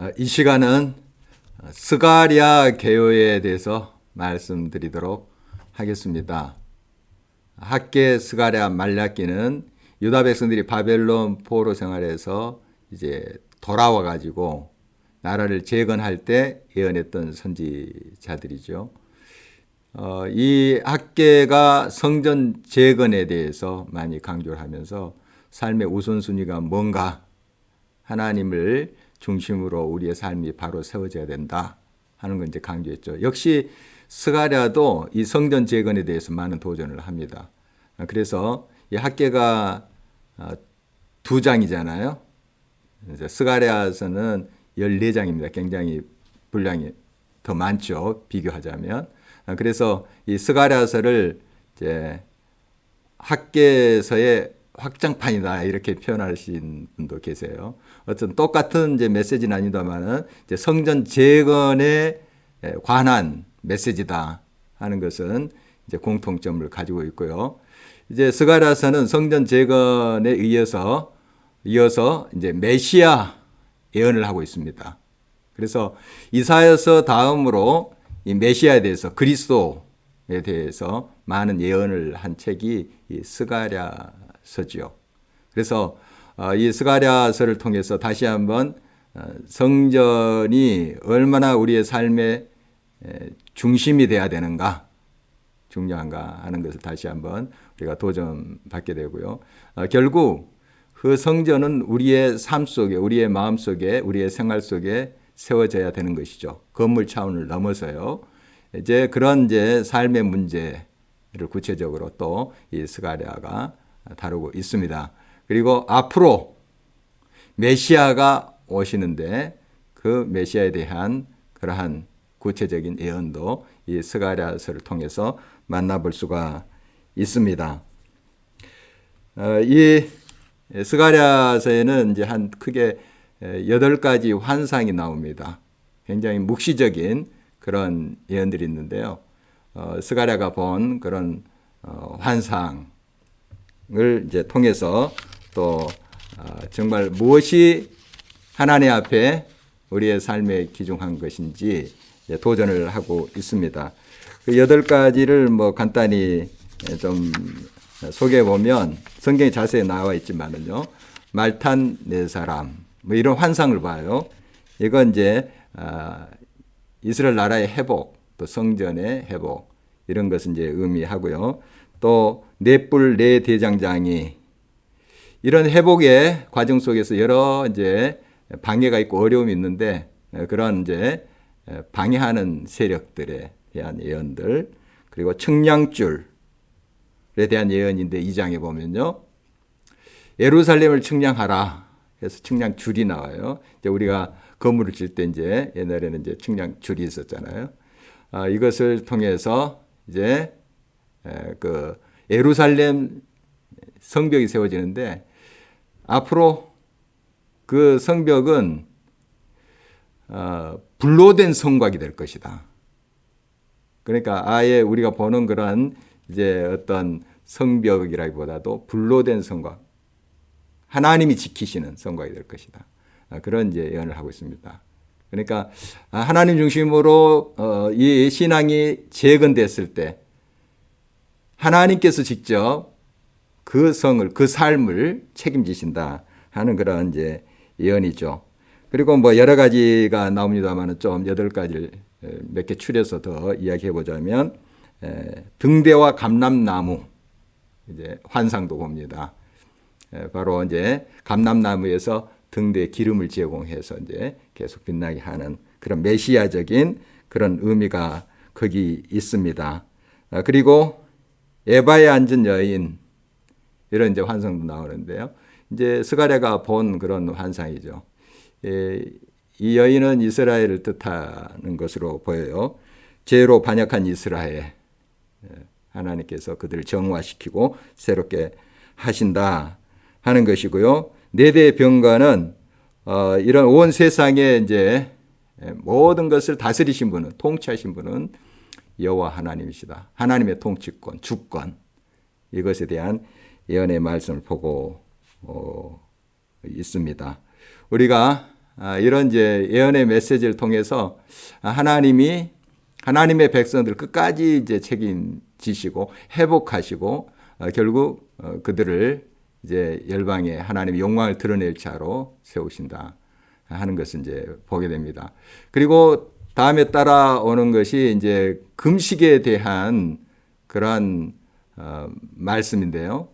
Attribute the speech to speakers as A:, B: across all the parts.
A: 어, 이 시간은 스가랴 개요에 대해서 말씀드리도록 하겠습니다. 학계 스가랴 말라기는 유다 백성들이 바벨론 포로 생활에서 이제 돌아와 가지고 나라를 재건할 때 예언했던 선지자들이죠. 어, 이 학계가 성전 재건에 대해서 많이 강조를 하면서 삶의 우선순위가 뭔가 하나님을 중심으로 우리의 삶이 바로 세워져야 된다 하는 걸 이제 강조했죠. 역시 스가랴도 이 성전 재건에 대해서 많은 도전을 합니다. 그래서 이 학계가 어, 두 장이잖아요. 스가랴서는 14장입니다. 굉장히 분량이 더 많죠. 비교하자면. 그래서 이 스가랴서를 이제 학계서의 확장판이다 이렇게 표현하신 분도 계세요. 어떤 똑같은 이제 메시지는 아니다만은 이제 성전 재건에 관한 메시지다 하는 것은 이제 공통점을 가지고 있고요. 이제 스가랴서는 성전 재건에 의해서 이어서 이제 메시아 예언을 하고 있습니다. 그래서 이사야서 다음으로 이 메시아에 대해서 그리스도에 대해서 많은 예언을 한 책이 이 스가랴 서지요. 그래서 어, 이 스가랴서를 통해서 다시 한번 어, 성전이 얼마나 우리의 삶의 중심이 돼야 되는가 중요한가 하는 것을 다시 한번 우리가 도전받게 되고요. 어, 결국 그 성전은 우리의 삶 속에, 우리의 마음 속에, 우리의 생활 속에 세워져야 되는 것이죠. 건물 차원을 넘어서요. 이제 그런 이제 삶의 문제를 구체적으로 또 이 스가랴가 다루고 있습니다. 그리고 앞으로 메시아가 오시는데 그 메시아에 대한 그러한 구체적인 예언도 이 스가랴서를 통해서 만나볼 수가 있습니다. 어, 이 스가랴서에는 이제 한 크게 여덟 가지 환상이 나옵니다. 굉장히 묵시적인 그런 예언들이 있는데요. 어, 스가랴가 본 그런 어, 환상 을 이제 통해서 또 어, 정말 무엇이 하나님 앞에 우리의 삶에 기중한 것인지 도전을 하고 있습니다. 그 여덟 가지를 뭐 간단히 좀 소개해 보면 성경에 자세히 나와 있지만은요. 말탄 네 사람 뭐 이런 환상을 봐요. 이건 이제 아, 이스라엘 나라의 회복, 또 성전의 회복 이런 것을 이제 의미하고요. 또 넷불 네 대장장이 이런 회복의 과정 속에서 여러 이제 방해가 있고 어려움이 있는데 그런 이제 방해하는 세력들에 대한 예언들 그리고 청량줄에 대한 예언인데 이 장에 보면요. 예루살렘을 측량하라 해서 측량줄이 나와요. 이제 우리가 건물을 질 때 이제 옛날에는 이제 측량줄이 있었잖아요. 아, 이것을 통해서 이제 에, 그 예루살렘 성벽이 세워지는데 앞으로 그 성벽은 어, 불로 된 성곽이 될 것이다. 그러니까 아예 우리가 보는 그런 이제 어떤 성벽이라기보다도 불로 된 성곽, 하나님이 지키시는 성곽이 될 것이다. 아, 그런 이제 예언을 하고 있습니다. 그러니까 아, 하나님 중심으로 어, 이 신앙이 재건됐을 때 하나님께서 직접 그 성을 그 삶을 책임지신다 하는 그런 이제 예언이죠. 그리고 뭐 여러 가지가 나옵니다만은 좀 여덟 가지를 몇 개 추려서 더 이야기해 보자면 등대와 감람나무 이제 환상도 봅니다. 바로 이제 감람나무에서 등대 기름을 제공해서 이제 계속 빛나게 하는 그런 메시아적인 그런 의미가 거기 있습니다. 아, 그리고 에바에 앉은 여인 이런 이제 환상도 나오는데요. 이제 스가랴가 본 그런 환상이죠. 이 여인은 이스라엘을 뜻하는 것으로 보여요. 죄로 반역한 이스라엘 하나님께서 그들을 정화시키고 새롭게 하신다 하는 것이고요. 네대 병가는 어, 이런 온 세상에 이제 모든 것을 다스리신 분은 통치하신 분은 여호와 하나님이시다. 하나님의 통치권, 주권 이것에 대한 예언의 말씀을 보고 어, 있습니다. 우리가 아, 이런 이제 예언의 메시지를 통해서 하나님이 하나님의 백성들 끝까지 이제 책임지시고 회복하시고 어, 결국 어, 그들을 이제 열방에 하나님의 영광을 드러낼 자로 세우신다 하는 것을 이제 보게 됩니다. 그리고 다음에 따라오는 것이 이제 금식에 대한 그러한 어, 말씀인데요.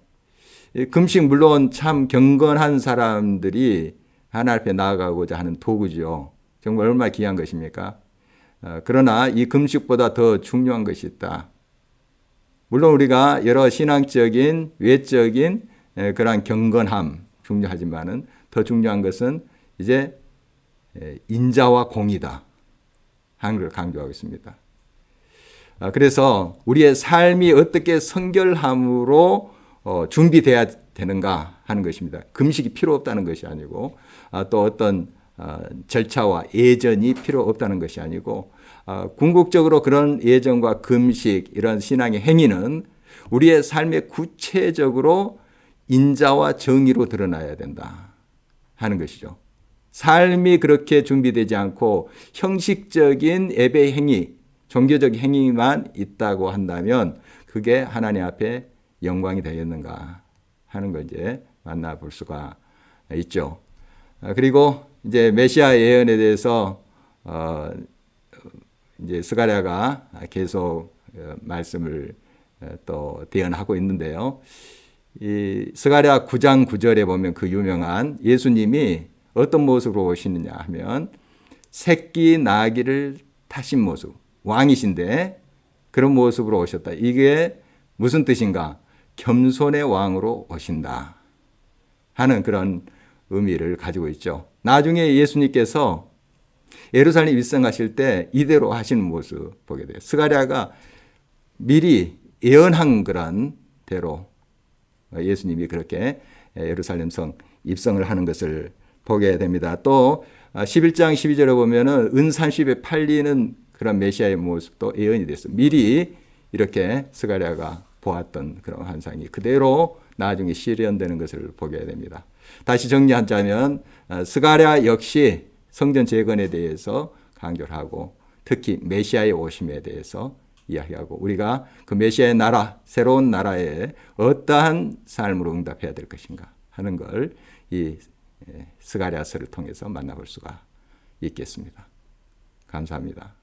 A: 이 금식 물론 참 경건한 사람들이 하나님 앞에 나아가고자 하는 도구죠. 정말 얼마나 귀한 것입니까? 어, 그러나 이 금식보다 더 중요한 것이 있다. 물론 우리가 여러 신앙적인 외적인 에, 그러한 경건함 중요하지만은 더 중요한 것은 이제 에, 인자와 공이다 하는 걸 강조하고 있습니다. 아, 그래서 우리의 삶이 어떻게 성결함으로 어, 준비돼야 되는가 하는 것입니다. 금식이 필요 없다는 것이 아니고 아, 또 어떤 어, 절차와 예전이 필요 없다는 것이 아니고 어, 궁극적으로 그런 예전과 금식 이런 신앙의 행위는 우리의 삶에 구체적으로 인자와 정의로 드러나야 된다 하는 것이죠. 삶이 그렇게 준비되지 않고 형식적인 예배 행위, 종교적 행위만 있다고 한다면 그게 하나님 앞에 영광이 되겠는가 하는 걸 이제 만나볼 수가 있죠. 아, 그리고 이제 메시아 예언에 대해서 어 이제 스가랴가 계속 어, 말씀을 어, 또 대언하고 있는데요. 이 스가랴 9장 9절에 보면 그 유명한 예수님이 어떤 모습으로 오시느냐 하면 새끼 나귀를 타신 모습, 왕이신데 그런 모습으로 오셨다. 이게 무슨 뜻인가? 겸손의 왕으로 오신다. 하는 그런 의미를 가지고 있죠. 나중에 예수님께서 예루살렘 입성하실 때 이대로 하시는 모습 보게 돼요. 스가랴가 미리 예언한 그런 대로 예수님이 그렇게 예루살렘 성 입성을 하는 것을 보게 됩니다. 또 11장 12절에 보면은 은 30에 팔리는 그런 메시아의 모습도 예언이 됐어. 미리 이렇게 스가랴가 보았던 그런 환상이 그대로 나중에 실현되는 것을 보게 됩니다. 다시 정리하자면 어, 스가랴 역시 성전 재건에 대해서 강조를 하고 특히 메시아의 오심에 대해서 이야기하고 우리가 그 메시아의 나라 새로운 나라에 어떠한 삶으로 응답해야 될 것인가 하는 걸이 스가랴서를 통해서 만나볼 수가 있겠습니다. 감사합니다.